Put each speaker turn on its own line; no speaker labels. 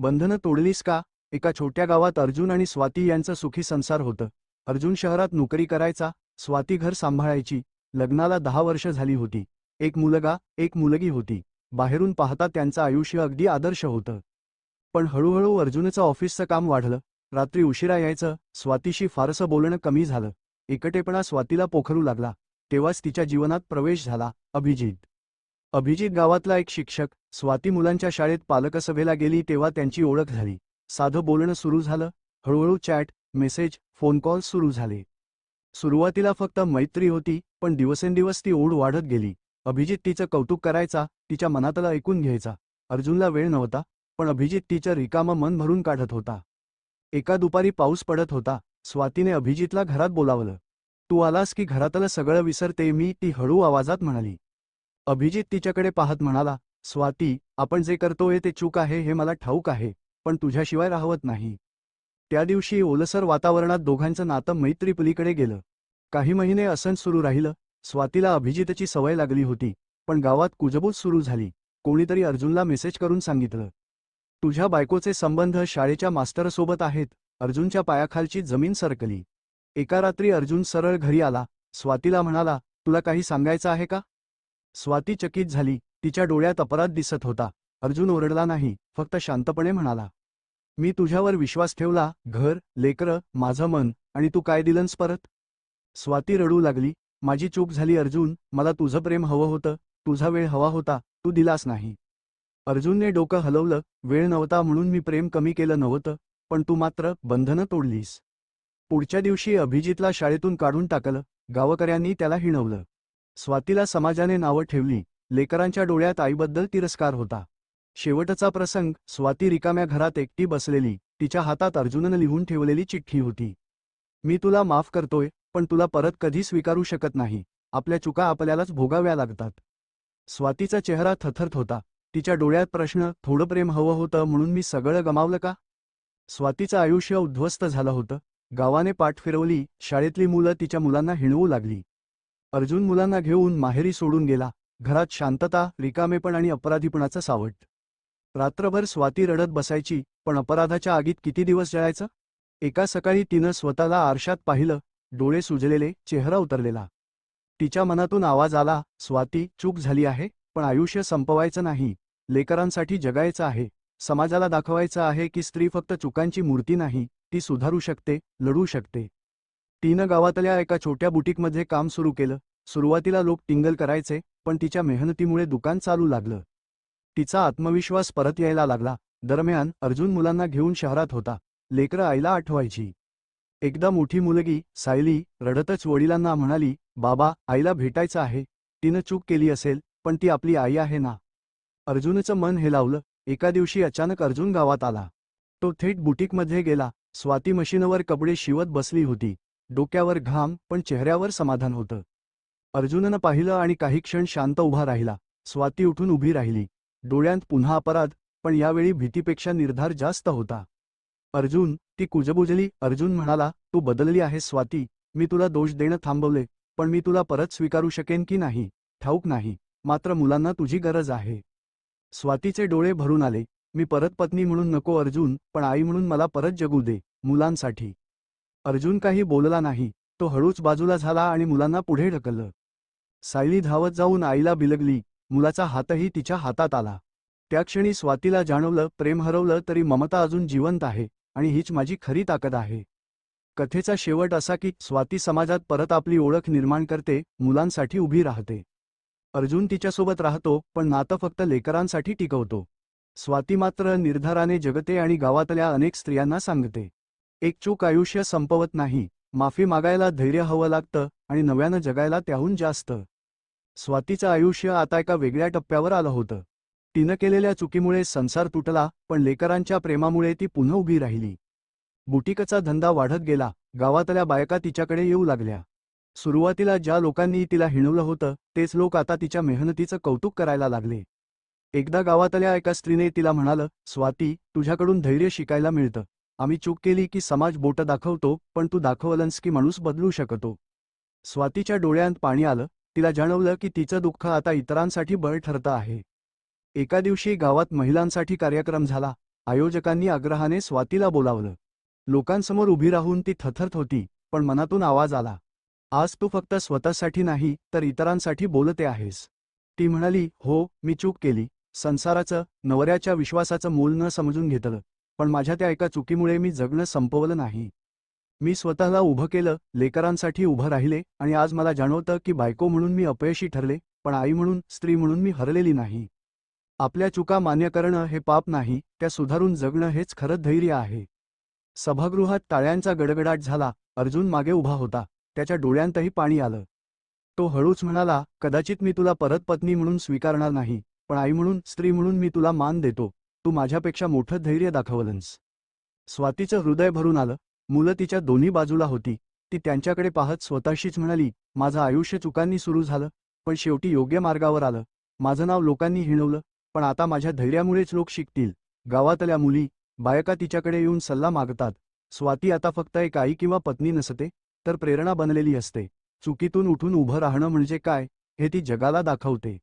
बंधनं तोडलीस का? एका छोट्या गावात अर्जुन आणि स्वाती यांचं सुखी संसार होतं. अर्जुन शहरात नोकरी करायचा स्वाती घर सांभाळायची लग्नाला दहा वर्ष झाली होती. एक मुलगा एक मुलगी होती. बाहेरून पाहता त्यांचं आयुष्य अगदी आदर्श होतं. पण हळूहळू अर्जुनचं ऑफिसचं काम वाढलं. रात्री उशिरा यायचं स्वातीशी फारसं बोलणं कमी झालं. एकटेपणा स्वातीला पोखरू लागला. तेव्हाच तिच्या जीवनात प्रवेश झाला अभिजित. अभिजित गावातला एक शिक्षक स्वाती मुलांच्या शाळेत पालकसभेला गेली तेव्हा त्यांची ओळख झाली. साधं बोलणं सुरू झालं. हळूहळू चॅट मेसेज फोन कॉल सुरू झाले. सुरुवातीला फक्त मैत्री होती पण दिवसेंदिवस ती ओढ वाढत गेली. अभिजित तिचं कौतुक करायचा तिच्या मनातला ऐकून घ्यायचा. अर्जुनला वेळ नव्हता पण अभिजित तिचं रिकामं मन भरून काढत होता. एका दुपारी पाऊस पडत होता. स्वातीने अभिजितला घरात बोलावलं. तू आलास की घरातलं सगळं विसरते? मी ती हळू आवाजात म्हणाली. अभिजित तिच्याकडे पाहत म्हणाला स्वाती आपण जे करतोय ते चूक आहे हे मला ठाऊक आहे पण तुझ्याशिवाय राहवत नाही. त्या दिवशी ओलसर वातावरणात दोघांचं नातं मैत्रीपलीकडे गेलं. काही महिने असंच सुरू राहिलं. स्वातीला अभिजितची सवय लागली होती पण गावात कुजबूज सुरू झाली. कोणीतरी अर्जुनला मेसेज करून सांगितलं तुझ्या बायकोचे संबंध शाळेच्या मास्तरसोबत आहेत. अर्जुनच्या पायाखालची जमीन सरकली. एका रात्री अर्जुन सरळ घरी आला. स्वातीला म्हणाला तुला काही सांगायचं आहे का? स्वाती चकित झाली. तिच्या डोळ्यात अपराध दिसत होता. अर्जुन ओरडला नाही फक्त शांतपणे म्हणाला मी तुझ्यावर विश्वास ठेवला घर लेकरं माझं मन आणि तू काय दिलंस परत? स्वाती रडू लागली माझी चूक झाली अर्जुन मला तुझं प्रेम हवं होतं तुझा वेळ हवा होता तू दिलास नाही. अर्जुनने डोकं हलवलं वेळ नव्हता म्हणून मी प्रेम कमी केलं नव्हतं पण तू मात्र बंधनं तोडलीस. पुढच्या दिवशी अभिजितला शाळेतून काढून टाकलं गावकऱ्यांनी त्याला हिणवलं. स्वातीला समाजाने नावं ठेवली. लेकरांच्या डोळ्यात आईबद्दल तिरस्कार होता. शेवटचा प्रसंग स्वाती रिकाम्या घरात एकटी बसलेली. तिच्या हातात अर्जुननं लिहून ठेवलेली चिठ्ठी होती. मी तुला माफ करतोय पण तुला परत कधी स्वीकारू शकत नाही. आपल्या चुका आपल्यालाच भोगाव्या लागतात. स्वातीचा चेहरा थथरत होता. तिच्या डोळ्यात प्रश्न थोडं प्रेम हवं होतं म्हणून मी सगळं गमावलं का? स्वातीचं आयुष्य उद्ध्वस्त झालं होतं. गावाने पाठ फिरवली. शाळेतली मुलं तिच्या मुलांना हिणवू लागली. अर्जुन मुलांना घेऊन माहेरी सोडून गेला. घरात शांतता रिकामेपण आणि अपराधीपणाचं सावट. रात्रभर स्वाती रडत बसायची पण अपराधाच्या आगीत किती दिवस जळायचं? एका सकाळी तिनं स्वतःला आरशात पाहिलं डोळे सुजलेले चेहरा उतरलेला. तिच्या मनातून आवाज आला स्वाती चूक झाली आहे पण आयुष्य संपवायचं नाही. लेकरांसाठी जगायचं आहे. समाजाला दाखवायचं आहे की स्त्री फक्त चुकांची मूर्ती नाही ती सुधारू शकते लढू शकते. तिनं गावातल्या एका छोट्या बुटीकमध्ये काम सुरू केलं. सुरुवातीला लोक टिंगल करायचे पण तिच्या मेहनतीमुळे दुकान चालू लागलं. तिचा आत्मविश्वास परत यायला लागला. दरम्यान अर्जुन मुलांना घेऊन शहरात होता. लेकरं आईला आठवायची. एकदा मोठी मुलगी सायली रडतच वडिलांना म्हणाली बाबा आईला भेटायचं आहे. तिनं चूक केली असेल पण ती आपली आई आहे ना? अर्जुनचं मन हेलावलं एका दिवशी अचानक अर्जुन गावात आला. तो थेट बुटीकमध्ये गेला. स्वाती मशीनवर कपडे शिवत बसली होती. डोक्यावर घाम पण चेहऱ्यावर समाधान होतं. अर्जुननं पाहिलं आणि काही क्षण शांत उभा राहिला. स्वाती उठून उभी राहिली. डोळ्यांत पुन्हा अपराध पण यावेळी भीतीपेक्षा निर्धार जास्त होता. अर्जुन ती कुजबुजली. अर्जुन म्हणाला तू बदलली आहेस स्वाती. मी तुला दोष देणं थांबवले पण मी तुला परत स्वीकारू शकेन की नाही? ठाऊक नाही. मात्र मुलांना तुझी गरज आहे. स्वातीचे डोळे भरून आले. मी परत पत्नी म्हणून नको अर्जुन पण आई म्हणून मला परत जगू दे मुलांसाठी. अर्जुन काही बोलला नाही. तो हळूच बाजूला झाला आणि मुलांना पुढे ढकललं. सायली धावत जाऊन आईला बिलगली. मुलाचा हातही तिच्या हातात आला. त्या क्षणी स्वातीला जाणवलं प्रेम हरवलं तरी ममता अजून जिवंत आहे आणि हीच माझी खरी ताकद आहे. कथेचा शेवट असा की स्वाती समाजात परत आपली ओळख निर्माण करते मुलांसाठी उभी राहते. अर्जुन तिच्यासोबत राहतो पण नातं फक्त लेकरांसाठी टिकवतो. स्वाती मात्र निर्धाराने जगते आणि गावातल्या अनेक स्त्रियांना सांगते. एक चूक आयुष्य संपवत नाही. माफी मागायला धैर्य हवं लागतं आणि नव्यानं जगायला त्याहून जास्त. स्वातीचं आयुष्य आता एका वेगळ्या टप्प्यावर आलं होतं. तिनं केलेल्या चुकीमुळे संसार तुटला पण लेकरांच्या प्रेमामुळे ती पुन्हा उभी राहिली. बुटीकचा धंदा वाढत गेला गावातल्या बायका तिच्याकडे येऊ लागल्या. सुरुवातीला ज्या लोकांनी तिला हिणवलं होतं तेच लोक आता तिच्या मेहनतीचं कौतुक करायला लागले. एकदा गावातल्या एका स्त्रीने तिला म्हणालं स्वाती तुझ्याकडून धैर्य शिकायला मिळतं. आम्ही चूक केली की समाज बोट दाखवतो पण तू दाखवलंस की माणूस बदलू शकतो. स्वातीच्या डोळ्यांत पाणी आलं तिला जाणवलं की तिचं दुःख आता इतरांसाठी बळ ठरतं आहे. एका दिवशी गावात महिलांसाठी कार्यक्रम झाला आयोजकांनी आग्रहाने स्वातीला बोलावलं. लोकांसमोर उभी राहून ती थथरत होती पण मनातून आवाज आला. आज तू फक्त स्वतःसाठी नाही तर इतरांसाठी बोलते आहेस ती म्हणाली हो मी चूक केली. संसाराचं नवऱ्याच्या विश्वासाचं मूल न समजून घेतलं. पण माझ्या त्या एका चुकीमुळे मी जगणं संपवलं नाही. मी स्वतःला उभं केलं लेकरांसाठी उभं राहिले आणि आज मला जाणवतं की बायको म्हणून मी अपयशी ठरले पण आई म्हणून स्त्री म्हणून मी हरलेली नाही. आपल्या चुका मान्य करणं हे पाप नाही त्या सुधारून जगणं हेच खरं धैर्य आहे. सभागृहात टाळ्यांचा गडगडाट झाला अर्जुन मागे उभा होता त्याच्या डोळ्यांतही पाणी आलं. तो हळूच म्हणाला कदाचित मी तुला परत पत्नी म्हणून स्वीकारणार नाही पण आई म्हणून स्त्री म्हणून मी तुला मान देतो तू माझ्यापेक्षा मोठं धैर्य दाखवलंस. स्वातीचं हृदय भरून आलं. मुलं तिच्या दोन्ही बाजूला होती. ती त्यांच्याकडे पाहत स्वतःशीच म्हणाली माझं आयुष्य चुकांनी सुरू झालं पण शेवटी योग्य मार्गावर आलं. माझं नाव लोकांनी हिणवलं पण आता माझ्या धैर्यामुळेच लोक शिकतील. गावातल्या मुली बायका तिच्याकडे येऊन सल्ला मागतात. स्वाती आता फक्त एक आई किंवा पत्नी नसते तर प्रेरणा बनलेली असते. चुकीतून उठून उभं राहणं म्हणजे काय हे ती जगाला दाखवते.